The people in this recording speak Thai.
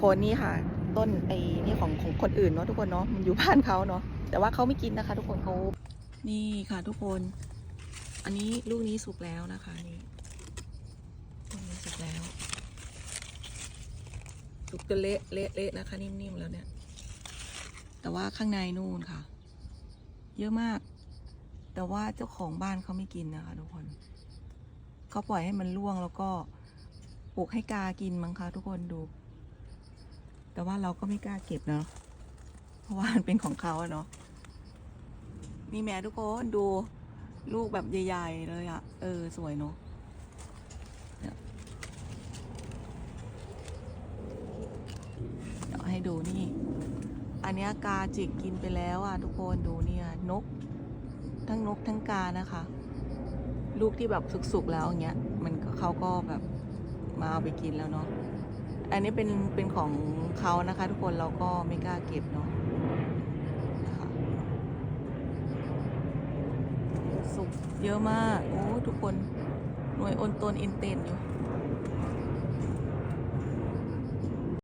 โคนนี่ค่ะ ต้นไอ้นี่ของของคนอื่นเนาะทุกคนเนาะมันอยู่บ้านเขาเนาะแต่ว่าเขาไม่กินนะคะ ทุกคนเขานี่ค่ะทุกคน อันนี้ลูกนี้สุกแล้วนะคะนี่ลูกนี้สุกแล้วสุกจนเละเละเละนะคะ นิ่มๆแล้วเนี่ย แต่ว่าข้างในนู่นค่ะ เยอะมาก แต่ว่าเจ้าของบ้านเขาไม่กินนะคะ ทุกคนเขาปล่อยให้มันร่วงแล้วก็ปลูกให้กากินมั้งคะทุกคนดู แต่ว่าเราก็ไม่กล้าเก็บเนาะเพราะว่ามันเป็นของเขาอะเนาะนี่แม่ทุกคนดูลูกแบบใหญ่ๆเลยอะเออสวยเนาะเดี๋ยวให้ดูนี่ อันเนี้ยกาจิกกินไปแล้วอะทุกคนดูเนี่ยนก ทั้งนกทั้งกานะคะ ลูกที่แบบสุกๆแล้วอย่างเงี้ย มันเขาก็แบบมาเอาไปกินแล้วเนาะ อันนี้เป็นเป็นของเขานะคะ ทุกคนเราก็ไม่กล้าเก็บเนาะนะคะสุกเยอะมาก โอ้ ทุกคนหน่วยอนตนอินเตนอยู่